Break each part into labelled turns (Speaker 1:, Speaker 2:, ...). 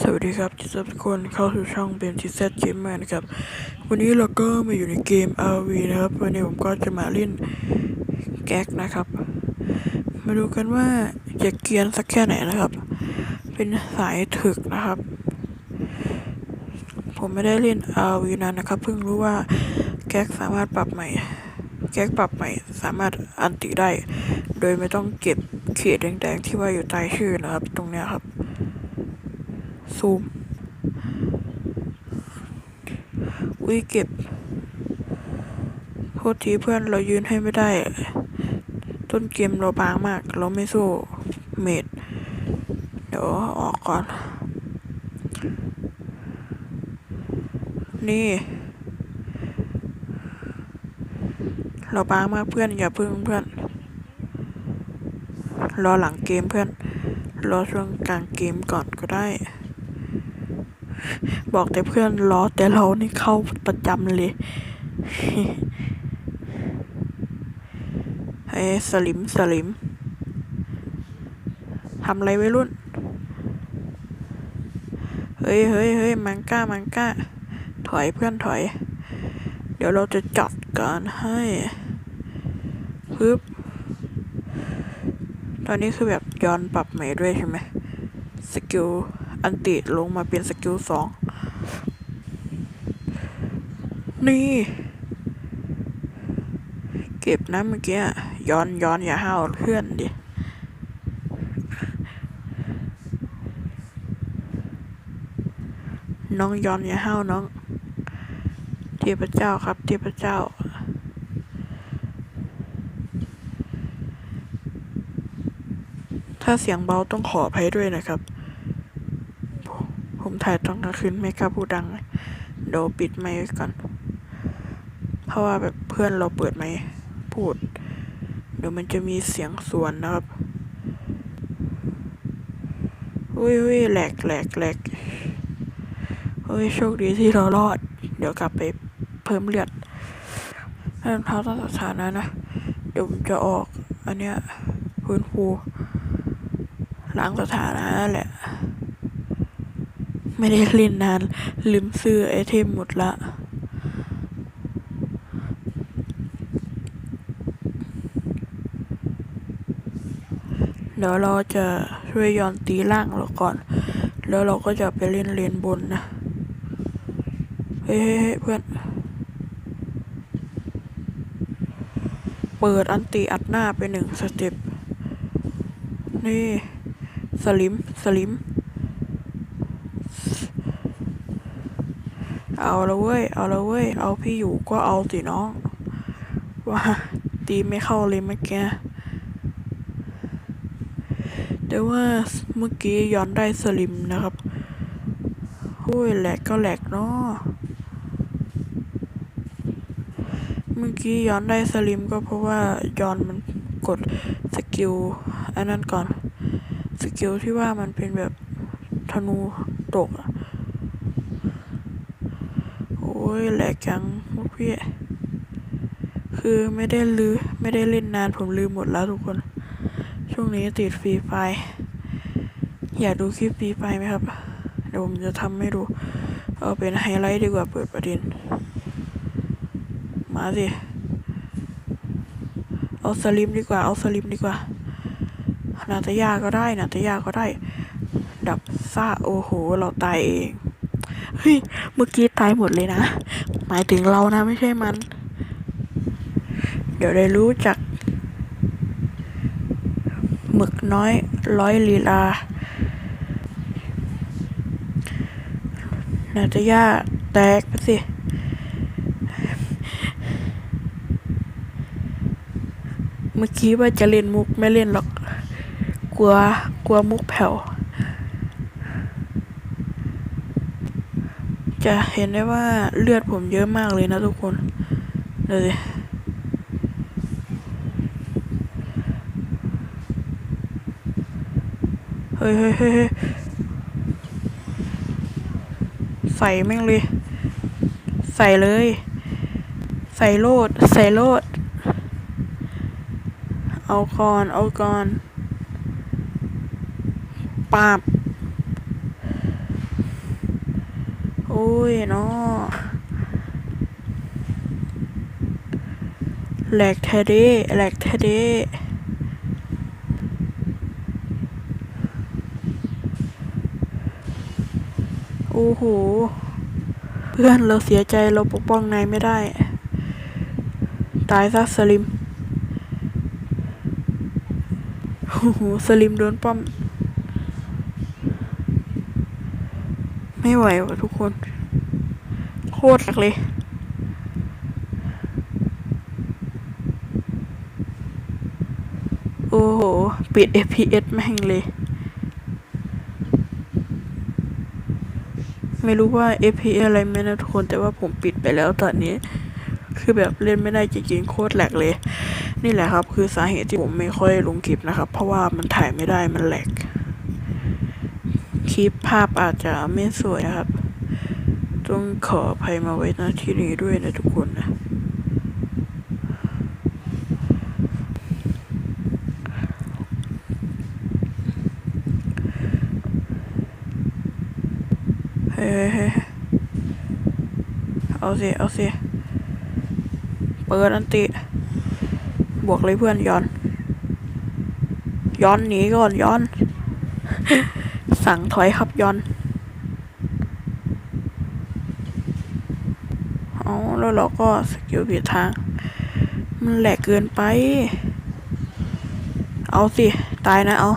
Speaker 1: สวัสดีครับทุกคนเข้าสู่ช่องเบนทีเซตเกมเมอร์นะครับ วันนี้เราก็มาอยู่ในเกม RV นะครับ วันนี้ผมก็จะมาเล่นแก๊กนะครับ มาดูกันว่าจะเกียนสักแค่ไหนนะครับ เป็นสายถึกนะครับ ผมไม่ได้เล่น RV นานนะครับ เพิ่งรู้ว่าแก๊กสามารถปรับใหม่ แก๊กปรับใหม่ สามารถอันติได้ โดยไม่ต้องเก็บเขียดแดงๆที่ว่าอยู่ใต้ชื่อนะครับ ตรงเนี้ยครับ ซูม อุ้ยเก็บ โทษทีเพื่อนเรายืนให้ไม่ได้ ต้นเกมเราบางมาก เราไม่สู้เมด เดี๋ยวออกก่อน นี่ เราบางมากเพื่อน อย่าพึ่งเพื่อน รอหลังเกมเพื่อนรอช่วงกลางเกมก่อนก็ได้ บอกแต่เพื่อนรอแต่เรานี่เข้าประจำเลยเฮ้ยสลิมสลิมทำอะไรไว้รุ่น เฮ้ยเฮ้ยเฮ้ยมังก้ามังก้า ถอยเพื่อนถอย เดี๋ยวเราจะจัดการให้ฮึบตอนนี้คือแบบย้อนปรับใหม่ด้วยใช่ไหมสกิล อันติลงมาเป็นสกิลสองนี่ เก็บนะเมื่อกี้ย้อนย้อนอย่าห้าวเพื่อนดิน้องย้อนอย่าห้าวน้อง เทพเจ้าครับ เทพเจ้าถ้าเสียงเบาต้องขออภัยด้วยนะครับ ถ่ายตอนกลางคืนไม่กล้าพูดดังเดี๋ยวปิดไมค์ก่อน เพราะว่าแบบเพื่อนเราเปิดไมค์พูด เดี๋ยวมันจะมีเสียงสวนนะครับอุ้ยอุ้ยแหลกแหลกแหลกเฮ้ยโชคดีที่เรารอด เดี๋ยวกลับไปเพิ่มเลือดให้รองเท้าต้องสานะนะเดี๋ยวผมจะออก อันเนี้ยพื้นฟูล้างสถานะแหละ ไม่ได้เล่นนาน ลืมซื้อไอเทมหมดละเดี๋ยวเราจะช่วยย้อนตีล่างเราก่อน แล้วเราก็จะไปเล่นเลนบนนะ เฮ้ยเพื่อน เปิดอันตีอัดหน้าไปหนึ่งสเต็ป นี่ สลิม สลิม เอาละเว้ย เอาละเว้ย เอาพี่อยู่ก็เอาสิน้อง ว่าตีไม่เข้าเลยเมื่อกี้แต่ว่าเมื่อกี้ย้อนได้สลิมนะครับโอ้ยแหลกก็แหลกเนาะเมื่อกี้ย้อนได้สลิมก็เพราะว่าย้อนมันกดสกิลอันนั้นก่อน สกิลที่ว่ามันเป็นแบบธนูตกอะโอ้ ยแหลกจังพวกพี่ คือไม่ได้ลือไม่ได้เล่นนานผมลืมหมดแล้วทุกคน ช่วงนี้ติดฟรีไฟอยากดูคลิปฟรีไฟไหมครับ เดี๋ยวผมจะทำให้ดู เอาเป็นไฮไลท์ดีกว่าเปิดประเด็น มาสิ เอาสลิมดีกว่า เอาสลิมดีกว่า นาตยาก็ได้นาตยาก็ได้ ดับซ่าโอ้โห เราตายเอง เฮ้ย เมื่อกี้ตายหมดเลยนะ หมายถึงเรานะไม่ใช่มัน เดี๋ยวได้รู้จัก หมึกน้อยร้อยลีลา นาตยาแตกไปสิ เมื่อกี้ว่าจะเล่นมุกไม่เล่นหรอก กลัวกลัวมุกแผ่ว จะเห็นได้ว่าเลือดผมเยอะมากเลยนะทุกคนดูสิเฮ้ยเฮ้ยเฮ้ยเฮ้ยใส่แม่งเลย ใส่เลย ใส่โลด ใส่โลด เอาก่อน เอาก่อนปาบ อ้ ยเนาะแหลกแท้เด้แหลกแท้เด้โอ้โห เพื่อนเราเสียใจเราปกป้องนายไม่ได้ ตายซะสลิม โอ้โห สลิมโดนป้อม ไม่ไหวว่ะทุกคน โคตรหนักเลย โอ้โห ปิด FPS แม่งเลย ไม่รู้ว่า FPS อะไรไหมนะทุกคน แต่ว่าผมปิดไปแล้วตอนนี้ คือแบบเล่นไม่ได้จริงๆโคตรแหลกเลย นี่แหละครับ คือสาเหตุที่ผมไม่ค่อยลงคลิปนะครับ เพราะว่ามันถ่ายไม่ได้มันแหลก คลิปภาพอาจจะไม่สวยนะครับ ต้องขออภัยมาไว้ณที่นี้ด้วยนะทุกคนนะเฮ้ยเฮ้ยเอาสิ เอาสิ เปิดอันติ บวกเลยเพื่อนย้อน ย้อนหนีก่อนย้อน สั่งถอยครับย้อนเอาแล้วเราก็สกิลผิดทาง มันแหลกเกินไป เอาสิ ตายนะเอา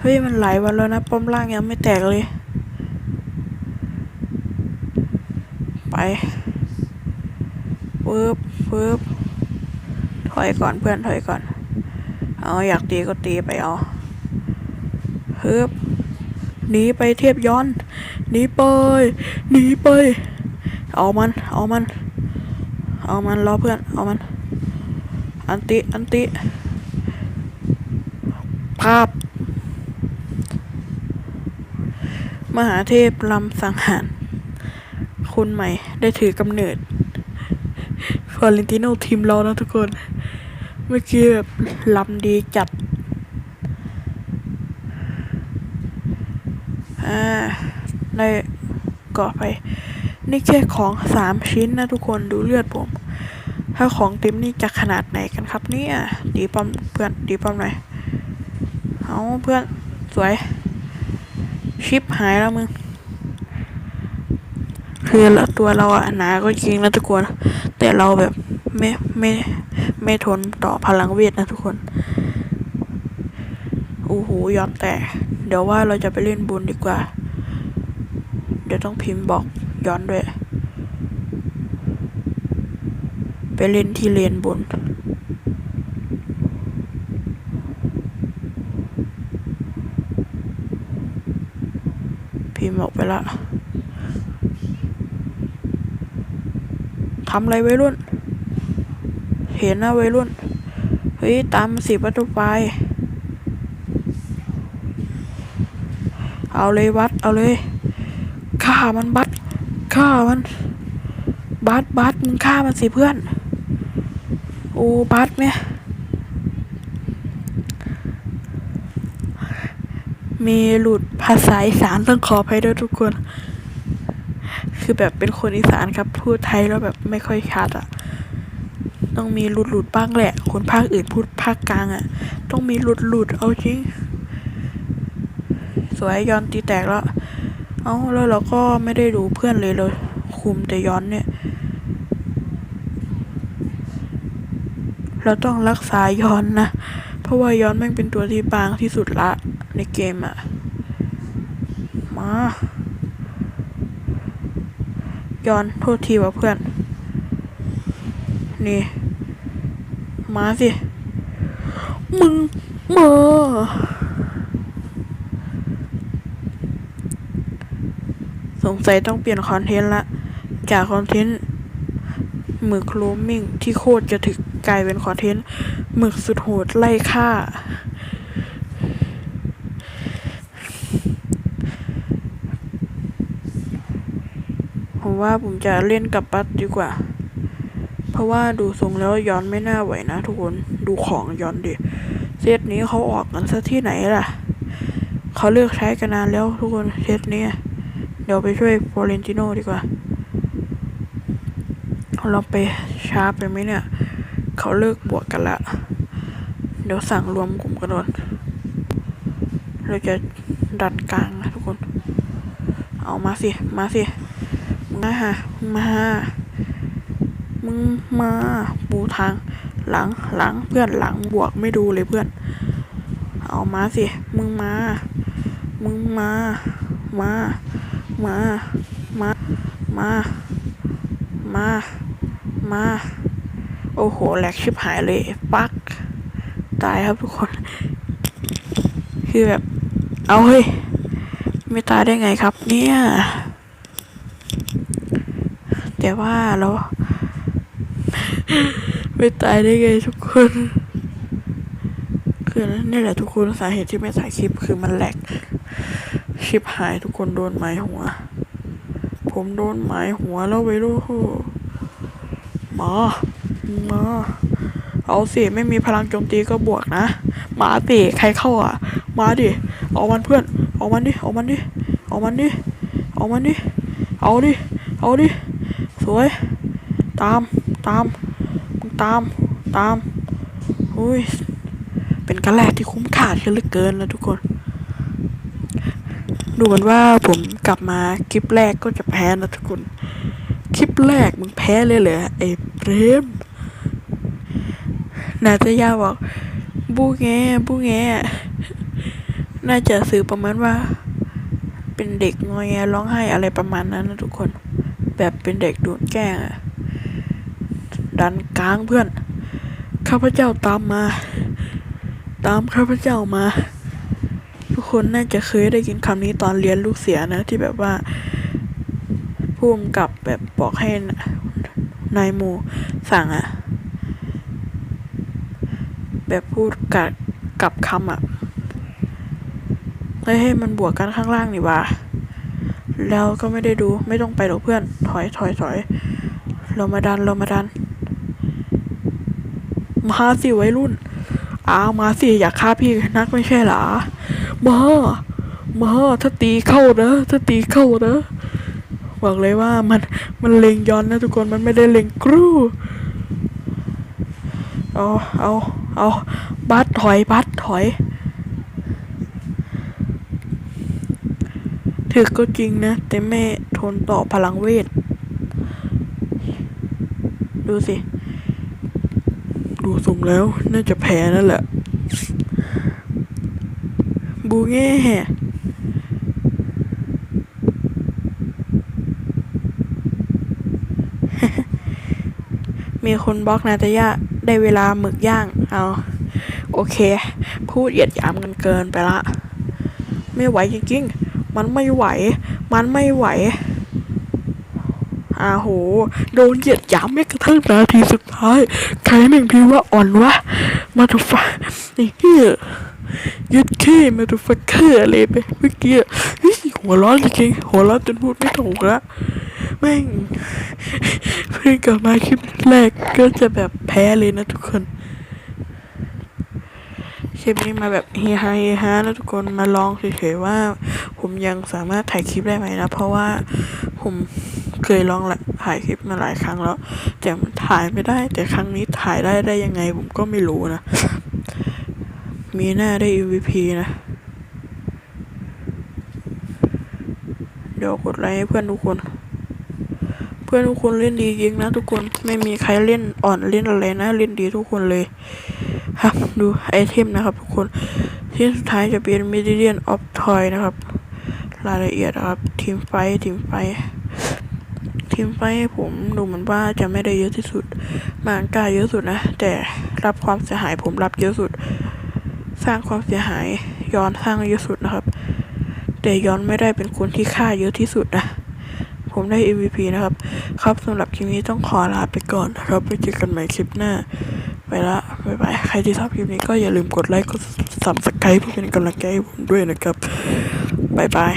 Speaker 1: เฮ้ย มันหลายวันแล้วนะ ป้อมล่างยังไม่แตกเลย ไปปึ๊บปึ๊บ อยก่อนเพื่อนถอยก่อน เอาอยากตีก็ตีไปเอาฮึบหนีไปเทียบย้อนหนีไปหนีไป เอามัน เอามัน เอามันรอเพื่อน เอามัน อันติ อันติภาพ มหาเทพลำสังหารคนใหม่ได้ถือกำเนิดฟอเรนติโนทีมเรานะทุกคน เมื่อกี้แบบลำดีจัดอ่าได้กาะไป นี่แค่ของสามชิ้นนะทุกคนดูเลือดผม ถ้าของเต็มนี่จะขนาดไหนกันครับเนี่ยดีป้อมเพื่อนดีป้อมหน่อยเอาเพื่อนสวย ชิปหายแล้วมึงคือละตัวเราอะหนาก็จริงนะทุกคน แต่เราแบบ ไม่ไม่ไม่ทนต่อพลังเวทนะทุกคนโอ้โหยอมแต่ เดี๋ยวว่าเราจะไปเล่นบุญดีกว่า เดี๋ยวต้องพิมพ์บอกย้อนด้วย ไปเล่นที่เลนบุญพิมพ์ออกไปละทำอะไรไว้รุ่น เห็นนะไว้รุ่น เฮ้ย ตามสิประตูไป เอาเลยวัด เอาเลยฆ่ามันบัดฆ่ามัน บัดบัดมึงฆ่ามันสิเพื่อน โอ้บัดเนี่ยมีหลุดภาษาอีสานต้องขออภัยด้วยทุกคน คือแบบเป็นคนอีสานครับ พูดไทยแล้วแบบไม่ค่อยชัดอะ ต้องมีหลุดหลุดๆบ้างแหละ คนภาคอื่นพูดภาคกลางอะ ต้องมีหลุดหลุดๆเอาจริง สวยย้อนตีแตกแล้ว เอาแล้วเราก็ไม่ได้ดูเพื่อนเลยเลยคุมแต่ย้อนเนี่ย เราต้องรักษาย้อนนะ เพราะว่าย้อนแม่งเป็นตัวที่บางที่สุดละในเกมอะ มาย้อนโทษทีว่าเพื่อน นี่ มาสิ มึงมาสงสัยต้องเปลี่ยนคอนเทนต์ละ จากคอนเทนต์หมึกโลมมิ่งที่โคตรจะถึกกลายเป็นคอนเทนต์หมึกสุดโหดไล่ฆ่า ผมว่าผมจะเล่นกับบัสดีกว่า เพราะว่าดูทรงแล้วย้อนไม่น่าไหวนะทุกคนดูของย้อนดิเซตนี้เขาออกกันซะที่ไหนล่ะเขาเลือกใช้กันนานแล้วทุกคนเซตนี้ เดี๋ยวไปช่วยฟลอเรนติโนดีกว่าเราไปช้าไปไหมเนี่ย เขาเลิกบวกกันละ เดี๋ยวสั่งรวมกลุ่มกันก่อนเราจะดันกลางนะทุกคน เอามาสิ มาสิมึงมาหามึงมาหา มึงมาปูทางหลังหลังเพื่อนหลังบวกไม่ดูเลยเพื่อน เอามาสิ มึงมา มึงมา มา มา มา มา มา มา โอ้โหแหลกชิบหายเลย ปัก ตายครับทุกคน คือแบบ เอาเฮ้ย ไม่ตายได้ไงครับเนี่ย แต่ว่าเรา ไม่ตายได้ไงทุกคน คือนี่แหละทุกคนสาเหตุที่ไม่ถ่ายคลิปคือมันแหลกชิบหายทุกคนโดนไม้หัว ผมโดนไม้หัวแล้วไปดูมา มา เอาสิไม่มีพลังโจมตีก็บวกนะมาสิใครเข้าอะ มาดิเอามันเพื่อนเอามันดิเอามันดิเอามันดิเอามันดิเอาดิเอาดิสวย ตามตาม ตาม ตาม อุ้ย เป็นกระแลกที่คุ้มค่าเหลือเกินนะทุกคน ดูเหมือนว่าผมกลับมาคลิปแรกก็จะแพ้นะทุกคน คลิปแรกมึงแพ้เลยเหรอไอ้เปรมนาตยาบอก บูแงบูแงน่าจะสื่อประมาณว่า เป็นเด็กงอแงร้องไห้อะไรประมาณนั้นนะทุกคน แบบเป็นเด็กโดนแกล้งอะ ดันกลางเพื่อน ข้าพเจ้าตามมา ตามข้าพเจ้ามา ทุกคนน่าจะเคยได้ยินคำนี้ตอนเรียนลูกเสือนะ ที่แบบว่าผู้กำกับแบบบอกให้นายหมูสั่งอะแบบพูดกับกับคำอะเฮ้ยให้มันบวกกันข้างล่างนี่ว่าแล้วก็ไม่ได้ดูไม่ต้องไปหรอกเพื่อน ถอยถอยถอยเรามาดันเรามาดัน มาสิวัยรุ่น อ้าวมาสิอยากฆ่าพี่นักไม่ใช่หรอมามาถ้าตีเข้านะถ้าตีเข้านะบอกเลยว่ามันมันเล็งย้อนนะทุกคนมันไม่ได้เล็งกรูเอาเอาเอาบัสถอยบัสถอยถึกก็จริงนะ แต่ไม่ทนต่อพลังเวท ดูสิ ดูทรงแล้วน่าจะแพ้นั่นแหละ บูเง่มีคนบล็อกนาตายาได้เวลาหมึกย่าง เอาโอเค พูดเหยียดหยามกันเกินไปละ ไม่ไหวจริงๆ มันไม่ไหว มันไม่ไหว อาโห โดนเหยียดหยามไม่กระทั่งนาทีสุดท้าย ใครหนึ่งพี่ว่าอ่อนวะ มาถูฟ้าไอ้เหี้ยยึดขี้มาถูฟักเกอร์อะไรไปเมื่อกี้เฮ้ยหัวร้อนจริงหัวร้อนจนพูดไม่ถูกละแม่งเพิ่งกลับมาคลิปแรกก็จะแบบแพ้เลยนะทุกคนคลิปนี้มาแบบเฮฮาเฮฮาแล้วทุกคนมาลองเฉยๆว่า ผมยังสามารถถ่ายคลิปได้ไหมนะ เพราะว่าผม เคยลองละถ่ายคลิปมาหลายครั้งแล้ว แต่มันถ่ายไม่ได้ แต่ครั้งนี้ถ่ายได้ได้ยังไง ผมก็ไม่รู้นะ มีหน้าได้ MVP นะ เดี๋ยวกดไลค์ให้เพื่อนทุกคน เพื่อนทุกคนเล่นดีจริงนะทุกคน ไม่มีใครเล่นอ่อนเล่นอะไรนะ เล่นดีทุกคนเลยครับดูไอเทมนะครับทุกคนที่สุดท้ายจะเป็น m e d i a n of Toy นะครับ รายละเอียดนะครับ ทีมไฟทีมไฟ ทีมไฟท์ผมดูเหมือนว่าจะไม่ได้เยอะที่สุด มางกาเยอะสุดนะ แต่รับความเสียหายผมรับเยอะสุด สร้างความเสียหายย้อนสร้างเยอะสุดนะครับ แต่ย้อนไม่ได้เป็นคนที่ฆ่าเยอะที่สุดนะผมได้ MVP นะครับ ครับสำหรับคลิปนี้ต้องขอลาไปก่อนครับไปเจอกันใหม่คลิปหน้า ไปละบ๊ายบาย ใครที่ชอบคลิปนี้ก็อย่าลืมกดไลค์ กด subscribe เพื่อเป็นกำลังใจให้ผมด้วยนะครับบ๊ายบาย